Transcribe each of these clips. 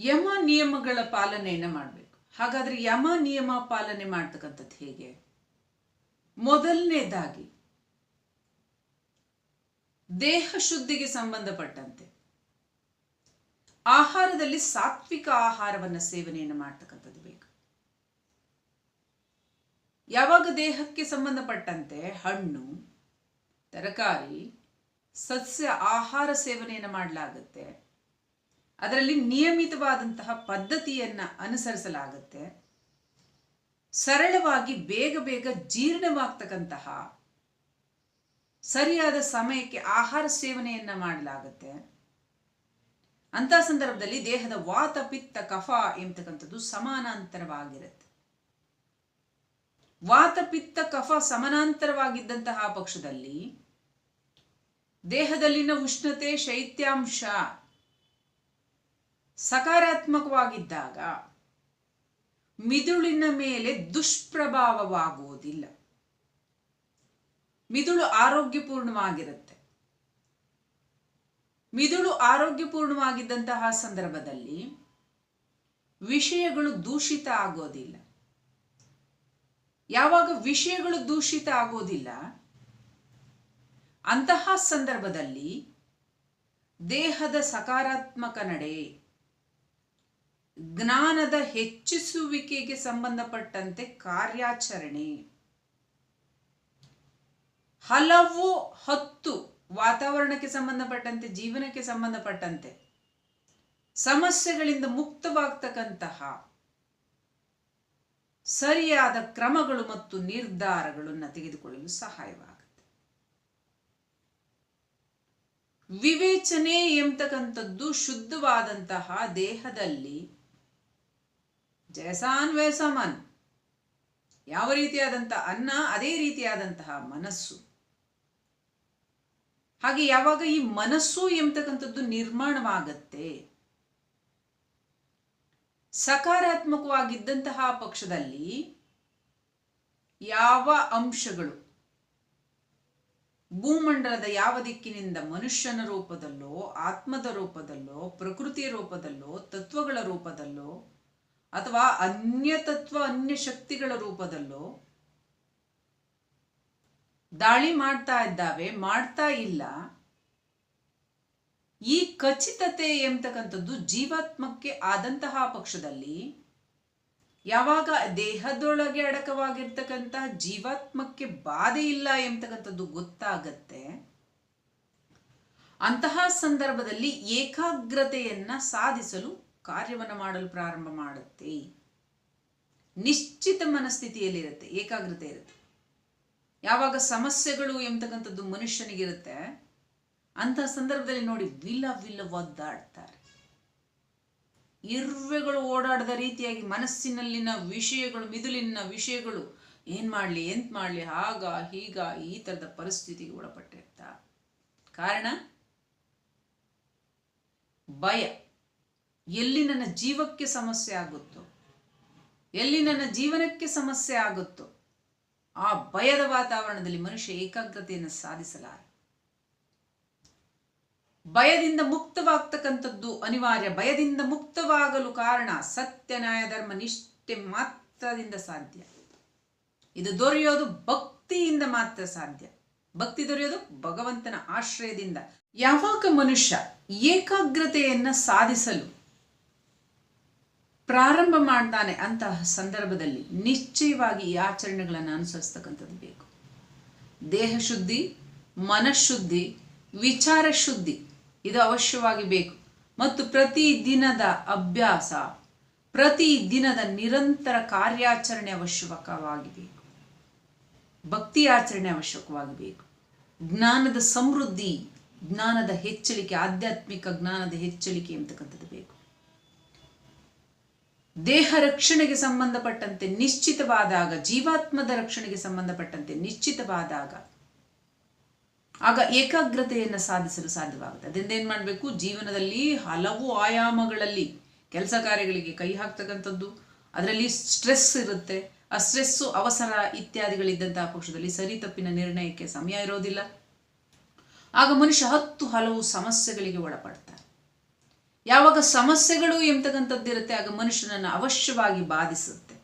ಯಮ ನಿಯಮಗಳ ಪಾಲನೆಯನ್ನ ಮಾಡಬೇಕು. ಹಾಗಾದ್ರೆ ಯಮ ನಿಯಮ ಪಾಲನೆ ಮಾಡ್ತಕ್ಕಂಥದ್ದು ಹೇಗೆ? ಮೊದಲನೇದಾಗಿ, ದೇಹ ಶುದ್ಧಿಗೆ ಸಂಬಂಧಪಟ್ಟಂತೆ. ಆಹಾರದಲ್ಲಿ ಸಾತ್ವಿಕ ಆಹಾರವನ್ನು ಸೇವನೆಯನ್ನು ಮಾಡ್ತಕ್ಕಂಥದ್ದು ಬೇಕು. ಯಾವಾಗ ದೇಹಕ್ಕೆ ಸಂಬಂಧಪಟ್ಟಂತೆ ಹಣ್ಣು, ತರಕಾರಿ, ಸಸ್ಯ ಆಹಾರ ಸೇವನೆಯನ್ನು ಮಾಡಲಾಗುತ್ತೆ ಅದರಲ್ಲಿ ನಿಯಮಿತವಾದಂತಹ ಪದ್ಧತಿಯನ್ನು ಅನುಸರಿಸಲಾಗುತ್ತೆ. ಸರಳವಾಗಿ ಬೇಗ ಬೇಗ ಜೀರ್ಣವಾಗ್ತಕ್ಕಂತಹ ಸರಿಯಾದ ಸಮಯಕ್ಕೆ ಆಹಾರ ಸೇವನೆಯನ್ನ ಮಾಡಲಾಗುತ್ತೆ. ಅಂತ ಸಂದರ್ಭದಲ್ಲಿ ದೇಹದ ವಾತ, ಪಿತ್ತ, ಕಫ ಎಂಬತಕ್ಕಂಥದ್ದು ಸಮಾನಾಂತರವಾಗಿರುತ್ತೆ. ವಾತ, ಪಿತ್ತ, ಕಫ ಸಮಾನಾಂತರವಾಗಿದ್ದಂತಹ ಪಕ್ಷದಲ್ಲಿ ದೇಹದಲ್ಲಿನ ಉಷ್ಣತೆ, ಶೈತ್ಯಾಂಶ ಸಕಾರಾತ್ಮಕವಾಗಿದ್ದಾಗ ಮಿದುಳಿನ ಮೇಲೆ ದುಷ್ಪ್ರಭಾವವಾಗುವುದಿಲ್ಲ. ಮಿದುಳು ಆರೋಗ್ಯಪೂರ್ಣವಾಗಿರುತ್ತೆ. ಮಿದುಳು ಆರೋಗ್ಯಪೂರ್ಣವಾಗಿದ್ದಂತಹ ಸಂದರ್ಭದಲ್ಲಿ ವಿಷಯಗಳು ದೂಷಿತ ಆಗೋದಿಲ್ಲ. ಯಾವಾಗ ವಿಷಯಗಳು ದೂಷಿತ ಆಗೋದಿಲ್ಲ, ಅಂತಹ ಸಂದರ್ಭದಲ್ಲಿ ದೇಹದ ಸಕಾರಾತ್ಮಕ ನಡೆ ಜ್ಞಾನದ ಹೆಚ್ಚಿಸುವಿಕೆಗೆ ಸಂಬಂಧಪಟ್ಟಂತೆ ಕಾರ್ಯಾಚರಣೆ. ಹಲವು ಹತ್ತು ವಾತಾವರಣಕ್ಕೆ ಸಂಬಂಧಪಟ್ಟಂತೆ, ಜೀವನಕ್ಕೆ ಸಂಬಂಧಪಟ್ಟಂತೆ ಸಮಸ್ಯೆಗಳಿಂದ ಮುಕ್ತವಾಗ್ತಕ್ಕಂತಹ ಸರಿಯಾದ ಕ್ರಮಗಳು ಮತ್ತು ನಿರ್ಧಾರಗಳನ್ನು ತೆಗೆದುಕೊಳ್ಳಲು ಸಹಾಯವಾಗುತ್ತೆ. ವಿವೇಚನೆ ಎಂಬತಕ್ಕಂಥದ್ದು ಶುದ್ಧವಾದಂತಹ ದೇಹದಲ್ಲಿ ಜಯಸಾನ್ ವೇಸಮನ್ ಯಾವ ರೀತಿಯಾದಂತಹ ಅನ್ನ, ಅದೇ ರೀತಿಯಾದಂತಹ ಮನಸ್ಸು. ಹಾಗೆ ಯಾವಾಗ ಈ ಮನಸ್ಸು ಎಂಬತಕ್ಕಂಥದ್ದು ನಿರ್ಮಾಣವಾಗತ್ತೆ, ಸಕಾರಾತ್ಮಕವಾಗಿದ್ದಂತಹ ಪಕ್ಷದಲ್ಲಿ ಯಾವ ಅಂಶಗಳು ಭೂಮಂಡಲದ ಯಾವ ದಿಕ್ಕಿನಿಂದ ಮನುಷ್ಯನ ರೂಪದಲ್ಲೋ, ಆತ್ಮದ ರೂಪದಲ್ಲೋ, ಪ್ರಕೃತಿಯ ರೂಪದಲ್ಲೋ, ತತ್ವಗಳ ರೂಪದಲ್ಲೋ ಅಥವಾ ಅನ್ಯ ತತ್ವ ಅನ್ಯ ಶಕ್ತಿಗಳ ರೂಪದಲ್ಲೋ ದಾಳಿ ಮಾಡ್ತಾ ಇದ್ದಾವೆ, ಮಾಡ್ತಾ ಇಲ್ಲ, ಈ ಖಚಿತತೆ ಎಂಬತಕ್ಕಂಥದ್ದು ಜೀವಾತ್ಮಕ್ಕೆ ಆದಂತಹ ಪಕ್ಷದಲ್ಲಿ ಯಾವಾಗ ದೇಹದೊಳಗೆ ಅಡಕವಾಗಿರ್ತಕ್ಕಂತಹ ಜೀವಾತ್ಮಕ್ಕೆ ಬಾಧೆ ಇಲ್ಲ ಎಂಬತಕ್ಕಂಥದ್ದು ಗೊತ್ತಾಗತ್ತೆ, ಅಂತಹ ಸಂದರ್ಭದಲ್ಲಿ ಏಕಾಗ್ರತೆಯನ್ನ ಸಾಧಿಸಲು ಕಾರ್ಯವನ್ನು ಮಾಡಲು ಪ್ರಾರಂಭ ಮಾಡುತ್ತೆ. ನಿಶ್ಚಿತ ಮನಸ್ಥಿತಿಯಲ್ಲಿರುತ್ತೆ, ಏಕಾಗ್ರತೆ ಇರುತ್ತೆ. ಯಾವಾಗ ಸಮಸ್ಯೆಗಳು ಎಂಬತಕ್ಕಂಥದ್ದು ಮನುಷ್ಯನಿಗಿರುತ್ತೆ, ಅಂತಹ ಸಂದರ್ಭದಲ್ಲಿ ನೋಡಿ ವಿಲ್ಲ ವಿಲ್ಲ ಒದ್ದಾಡ್ತಾರೆ ಇರುವೆಗಳು ಓಡಾಡದ ರೀತಿಯಾಗಿ ಮನಸ್ಸಿನಲ್ಲಿನ ವಿಷಯಗಳು, ಮಿದುಲಿನ ವಿಷಯಗಳು, ಏನ್ ಮಾಡಲಿ, ಎಂತ ಮಾಡಲಿ ಆಗ ಹೀಗ, ಈ ಥರದ ಪರಿಸ್ಥಿತಿಗೆ ಒಳಪಟ್ಟಿರ್ತ ಕಾರಣ? ಭಯ. ಎಲ್ಲಿ ನನ್ನ ಜೀವಕ್ಕೆ ಸಮಸ್ಯೆ ಆಗುತ್ತೋ, ಎಲ್ಲಿ ನನ್ನ ಜೀವನಕ್ಕೆ ಸಮಸ್ಯೆ ಆಗುತ್ತೋ, ಆ ಭಯದ ವಾತಾವರಣದಲ್ಲಿ ಮನುಷ್ಯ ಏಕಾಗ್ರತೆಯನ್ನು ಸಾಧಿಸಲಾರ. ಭಯದಿಂದ ಮುಕ್ತವಾಗ್ತಕ್ಕಂಥದ್ದು ಅನಿವಾರ್ಯ. ಭಯದಿಂದ ಮುಕ್ತವಾಗಲು ಕಾರಣ ಸತ್ಯ, ನ್ಯಾಯ, ಧರ್ಮ, ನಿಷ್ಠೆ ಮಾತ್ರದಿಂದ ಸಾಧ್ಯ. ಇದು ದೊರೆಯೋದು ಭಕ್ತಿಯಿಂದ ಮಾತ್ರ ಸಾಧ್ಯ. ಭಕ್ತಿ ದೊರೆಯೋದು ಭಗವಂತನ ಆಶ್ರಯದಿಂದ. ಯಾವಾಗ ಮನುಷ್ಯ ಏಕಾಗ್ರತೆಯನ್ನ ಸಾಧಿಸಲು ಪ್ರಾರಂಭ ಮಾಡ್ತಾನೆ ಅಂತಹ ಸಂದರ್ಭದಲ್ಲಿ ನಿಶ್ಚಯವಾಗಿ ಈ ಆಚರಣೆಗಳನ್ನು ಅನುಸರಿಸ್ತಕ್ಕಂಥದ್ದು ಬೇಕು. ದೇಹ ಶುದ್ಧಿ ಮನಃಶುದ್ಧಿ ವಿಚಾರ ಶುದ್ಧಿ ಇದು ಅವಶ್ಯವಾಗಿ ಬೇಕು. ಮತ್ತು ಪ್ರತಿ ದಿನದ ಅಭ್ಯಾಸ, ಪ್ರತಿ ದಿನದ ನಿರಂತರ ಕಾರ್ಯಾಚರಣೆ ಅವಶ್ಯಕವಾಗಿ ಬೇಕು. ಭಕ್ತಿ ಆಚರಣೆ ಅವಶ್ಯಕವಾಗಿ ಬೇಕು. ಜ್ಞಾನದ ಸಮೃದ್ಧಿ, ಜ್ಞಾನದ ಹೆಚ್ಚಳಿಕೆ, ಆಧ್ಯಾತ್ಮಿಕ ಜ್ಞಾನದ ಹೆಚ್ಚಳಿಕೆ ಅಂತಕ್ಕಂಥದ್ದು ಬೇಕು. ದೇಹ ರಕ್ಷಣೆಗೆ ಸಂಬಂಧಪಟ್ಟಂತೆ ನಿಶ್ಚಿತವಾದಾಗ, ಜೀವಾತ್ಮದ ರಕ್ಷಣೆಗೆ ಸಂಬಂಧಪಟ್ಟಂತೆ ನಿಶ್ಚಿತವಾದಾಗ ಆಗ ಏಕಾಗ್ರತೆಯನ್ನು ಸಾಧಿಸಲು ಸಾಧ್ಯವಾಗುತ್ತೆ. ಅದರಿಂದ ಏನು ಮಾಡಬೇಕು? ಜೀವನದಲ್ಲಿ ಹಲವು ಆಯಾಮಗಳಲ್ಲಿ ಕೆಲಸ ಕಾರ್ಯಗಳಿಗೆ ಕೈ ಹಾಕ್ತಕ್ಕಂಥದ್ದು, ಅದರಲ್ಲಿ ಸ್ಟ್ರೆಸ್ ಇರುತ್ತೆ. ಆ ಸ್ಟ್ರೆಸ್ಸು ಅವಸರ ಇತ್ಯಾದಿಗಳಿದ್ದಂತಹ ಪಕ್ಷದಲ್ಲಿ ಸರಿ ತಪ್ಪಿನ ನಿರ್ಣಯಕ್ಕೆ ಸಮಯ ಇರೋದಿಲ್ಲ. ಆಗ ಮನುಷ್ಯ ಹತ್ತು ಹಲವು ಸಮಸ್ಯೆಗಳಿಗೆ ಒಳಪಡ್ತಾರೆ ಯಾವಾಗ ಸಮಸ್ಯೆಗಳು ಎಂಬತಕ್ಕಂಥದ್ದಿರುತ್ತೆ ಆಗ ಮನುಷ್ಯನನ್ನು ಅವಶ್ಯವಾಗಿ ಬಾಧಿಸುತ್ತೆ.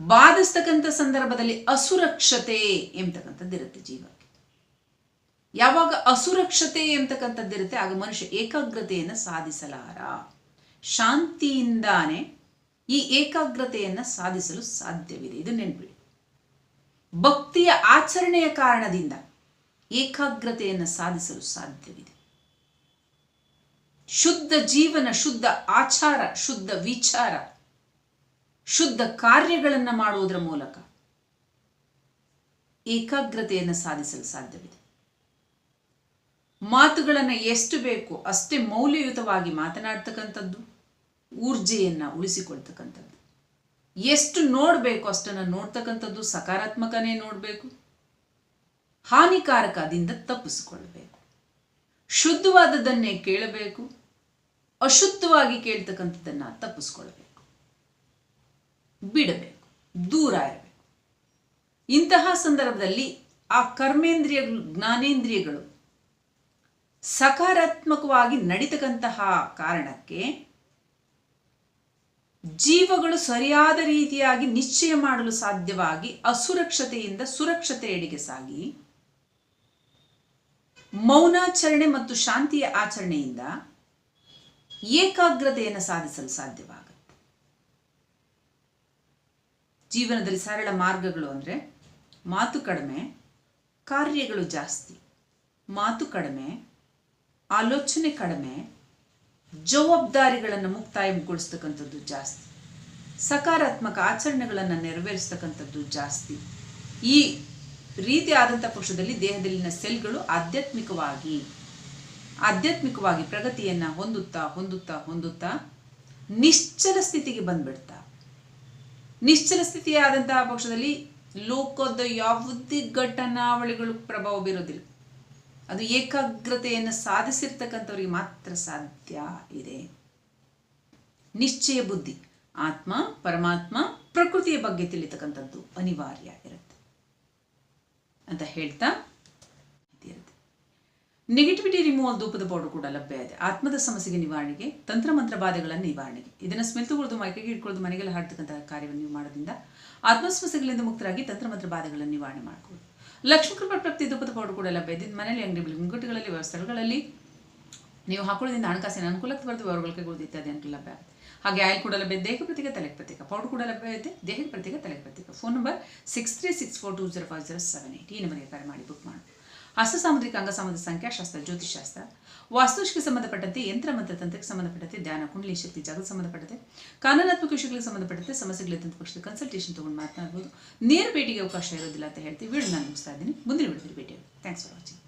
ಬಾಧಿಸ್ತಕ್ಕಂಥ ಸಂದರ್ಭದಲ್ಲಿ ಅಸುರಕ್ಷತೆ ಎಂಬತಕ್ಕಂಥದ್ದಿರುತ್ತೆ ಜೀವಕ್ಕೆ. ಯಾವಾಗ ಅಸುರಕ್ಷತೆ ಎಂಬತಕ್ಕಂಥದ್ದಿರುತ್ತೆ ಆಗ ಮನುಷ್ಯ ಏಕಾಗ್ರತೆಯನ್ನು ಸಾಧಿಸಲಾರ. ಶಾಂತಿಯಿಂದಾನೆ ಈ ಏಕಾಗ್ರತೆಯನ್ನು ಸಾಧಿಸಲು ಸಾಧ್ಯವಿದೆ. ಇದು ನೆನ್ಪಿಡಿ. ಭಕ್ತಿಯ ಆಚರಣೆಯ ಕಾರಣದಿಂದ ಏಕಾಗ್ರತೆಯನ್ನು ಸಾಧಿಸಲು ಸಾಧ್ಯವಿದೆ. ಶುದ್ಧ ಜೀವನ, ಶುದ್ಧ ಆಚಾರ, ಶುದ್ಧ ವಿಚಾರ, ಶುದ್ಧ ಕಾರ್ಯಗಳನ್ನು ಮಾಡುವುದರ ಮೂಲಕ ಏಕಾಗ್ರತೆಯನ್ನು ಸಾಧಿಸಲು ಸಾಧ್ಯವಿದೆ. ಮಾತುಗಳನ್ನು ಎಷ್ಟು ಬೇಕು ಅಷ್ಟೇ ಮೌಲ್ಯಯುತವಾಗಿ ಮಾತನಾಡ್ತಕ್ಕಂಥದ್ದು, ಊರ್ಜೆಯನ್ನು ಉಳಿಸಿಕೊಳ್ತಕ್ಕಂಥದ್ದು. ಎಷ್ಟು ನೋಡಬೇಕು ಅಷ್ಟನ್ನು ನೋಡ್ತಕ್ಕಂಥದ್ದು ಸಕಾರಾತ್ಮಕನೇ ನೋಡಬೇಕು. ಹಾನಿಕಾರಕದಿಂದ ತಪ್ಪಿಸಿಕೊಳ್ಳಬೇಕು. ಶುದ್ಧವಾದದ್ದನ್ನೇ ಕೇಳಬೇಕು. ಅಶುದ್ಧವಾಗಿ ಕೇಳ್ತಕ್ಕಂಥದ್ದನ್ನು ತಪ್ಪಿಸ್ಕೊಳ್ಬೇಕು. ಬಿಡಬೇಕು, ದೂರ ಇರಬೇಕು. ಇಂತಹ ಸಂದರ್ಭದಲ್ಲಿ ಆ ಕರ್ಮೇಂದ್ರಿಯಗಳು ಜ್ಞಾನೇಂದ್ರಿಯಗಳು ಸಕಾರಾತ್ಮಕವಾಗಿ ನಡೀತಕ್ಕಂತಹ ಕಾರಣಕ್ಕೆ ಜೀವಗಳು ಸರಿಯಾದ ರೀತಿಯಾಗಿ ನಿಶ್ಚಯ ಮಾಡಲು ಸಾಧ್ಯವಾಗಿ ಅಸುರಕ್ಷತೆಯಿಂದ ಸುರಕ್ಷತೆಯೆಡೆಗೆ ಸಾಗಿ ಮೌನಾಚರಣೆ ಮತ್ತು ಶಾಂತಿಯ ಆಚರಣೆಯಿಂದ ಏಕಾಗ್ರತೆಯನ್ನು ಸಾಧಿಸಲು ಸಾಧ್ಯವಾಗುತ್ತೆ. ಜೀವನದಲ್ಲಿ ಸರಳ ಮಾರ್ಗಗಳು ಅಂದರೆ ಮಾತು ಕಡಿಮೆ, ಕಾರ್ಯಗಳು ಜಾಸ್ತಿ, ಮಾತು ಕಡಿಮೆ, ಆಲೋಚನೆ ಕಡಿಮೆ, ಜವಾಬ್ದಾರಿಗಳನ್ನು ಮುಕ್ತಾಯಗೊಳಿಸ್ತಕ್ಕಂಥದ್ದು ಜಾಸ್ತಿ, ಸಕಾರಾತ್ಮಕ ಆಚರಣೆಗಳನ್ನು ನೆರವೇರಿಸ್ತಕ್ಕಂಥದ್ದು ಜಾಸ್ತಿ. ಈ ರೀತಿ ಆದಂಥ ಪಕ್ಷದಲ್ಲಿ ದೇಹದಲ್ಲಿನ ಸೆಲ್ಗಳು ಆಧ್ಯಾತ್ಮಿಕವಾಗಿ ಆಧ್ಯಾತ್ಮಿಕವಾಗಿ ಪ್ರಗತಿಯನ್ನು ಹೊಂದುತ್ತಾ ಹೊಂದುತ್ತಾ ಹೊಂದುತ್ತಾ ನಿಶ್ಚಲ ಸ್ಥಿತಿಗೆ ಬಂದ್ಬಿಡ್ತಾ. ನಿಶ್ಚಲ ಸ್ಥಿತಿಯಾದಂತಹ ಪಕ್ಷದಲ್ಲಿ ಲೋಕದ ಯಾವುದೇ ಘಟನಾವಳಿಗಳು ಪ್ರಭಾವ ಬೀರೋದಿಲ್ಲ. ಅದು ಏಕಾಗ್ರತೆಯನ್ನು ಸಾಧಿಸಿರ್ತಕ್ಕಂಥವ್ರಿಗೆ ಮಾತ್ರ ಸಾಧ್ಯ ಇದೆ. ನಿಶ್ಚಯ ಬುದ್ಧಿ, ಆತ್ಮ, ಪರಮಾತ್ಮ, ಪ್ರಕೃತಿಯ ಬಗ್ಗೆ ತಿಳಿತಕ್ಕಂಥದ್ದು ಅನಿವಾರ್ಯ ಇರುತ್ತೆ. ಅಂತ ಹೇಳ್ತಾ ನೆಗೆಟಿವಿಟಿ ರಿಮೂವಲ್ ಧೂಪದ ಪೌಡರ್ ಕೂಡ ಲಭ್ಯ ಇದೆ. ಆತ್ಮದ ಸಮಸ್ಯೆಗೆ ನಿವಾರಣೆಗೆ, ತಂತ್ರ ಮಂತ್ರ ಬಾಧೆಗಳ ನಿವಾರಣೆಗೆ. ಇದನ್ನು ಸ್ಮೆಲ್ ತಗೊಳ್ಳೋದು ಮೈಕೆಗೆ ಇಟ್ಕೊಳ್ಳೋದು ಮನೆಗೆಲ್ಲ ಹಾಡ್ತಕ್ಕಂತಹ ಕಾರ್ಯವನ್ನು ನೀವು ಮಾಡೋದ್ರಿಂದ ಆತ್ಮ ಸಮಸ್ಯೆಗಳಿಂದ ಮುಕ್ತರಾಗಿ ತಂತ್ರ ಮಂತ್ರ ಬಾಧೆಗಳನ್ನು ನಿವಾರಣೆ ಮಾಡ್ಕೊಳ್ಳೋದು ಲಕ್ಷ್ಮೀ ಕೃಪಾ ಪ್ರಾಪ್ತಿ ಧೂಪದ ಪೌಡರ್ ಕೂಡ ಲಭ್ಯ ಇದೆ. ಮನೆಯಲ್ಲಿ ಅಂಗಡಿ ಮುಂಗಟ್ಟುಗಳಲ್ಲಿ, ವ್ಯವಸ್ಥೆಗಳಲ್ಲಿ ನೀವು ಹಾಕೊಳ್ಳೋದ್ರಿಂದ ಹಣಕಾಸಿನ ಅನುಕೂಲಕ್ಕೆ ಬರೆದು, ಅವರುಗಳ ಕೈಗೊಳ್ಳೋದು ಇತ್ಯಾದಿ ಅಂತ ಲಭ್ಯ ಆಗುತ್ತೆ ಹಾಗೆ ಆಯಿಲ್ ಕೂಡ ಲಭ್ಯ ದೇಹ ಪ್ರತೀಕ ತಲೆ ಪ್ರತ್ಯೇಕ. ಪೌಡರ್ ಕೂಡ ಲಭ್ಯ ಇದೆ. ದೇಹ ಪ್ರತೀಕ ತಲೆಗೆ ಪ್ರತೀಕ phone number six three six four two zero five zero seven eight ಈ ನಂಬರ್ಗೆ ಕರೆ ಮಾಡಿ ಬುಕ್ ಮಾಡಿ. ಹಸ್ತ ಸಾಮುದ್ರಿಕ ಅಂಗ ಸಂಬಂಧ ಸಂಖ್ಯಾಶಾಸ್ತ್ರ ಜ್ಯೋತಿಷಾಸ್ತ್ರ ವಾಸ್ತುಶಿಗೆ ಸಂಬಂಧಪಟ್ಟಂತೆ ಯಂತ್ರ ಮತ್ತು ತಂತ್ರಕ್ಕೆ ಸಂಬಂಧಪಟ್ಟಂತೆ ಧ್ಯಾನ, ಕುಂಡಲಿ ಶಕ್ತಿ ಜಾಗಕ್ಕೆ ಸಂಬಂಧಪಟ್ಟಂತೆ. ಕಾನೂನಾತ್ಮಕ ವಿಷಯಗಳಿಗೆ ಸಂಬಂಧಪಟ್ಟಂತೆ ಸಮಸ್ಯೆಗಳಿದ್ದಂಥ ಪಕ್ಷದ ಕನ್ಸಲ್ಟೇಷನ್ ತೊಗೊಂಡು ಮಾತನಾಡ್ಬೋದು. ನೇರ ಭೇಟಿಗೆ ಅವಕಾಶ ಇರೋದಿಲ್ಲ ಅಂತ ಹೇಳ್ತೀವಿ. ವಿಡಿಯೋ ನಾನು ಮುಗಿಸ್ತಾ ಇದ್ದೀನಿ. ಮುಂದಿನ ವಿಡಿಯೋದಲ್ಲಿ ಭೇಟಿಯಾಗಿ ಥ್ಯಾಂಕ್ಸ್ ಫಾರ್ ವಾಚಿಂಗ್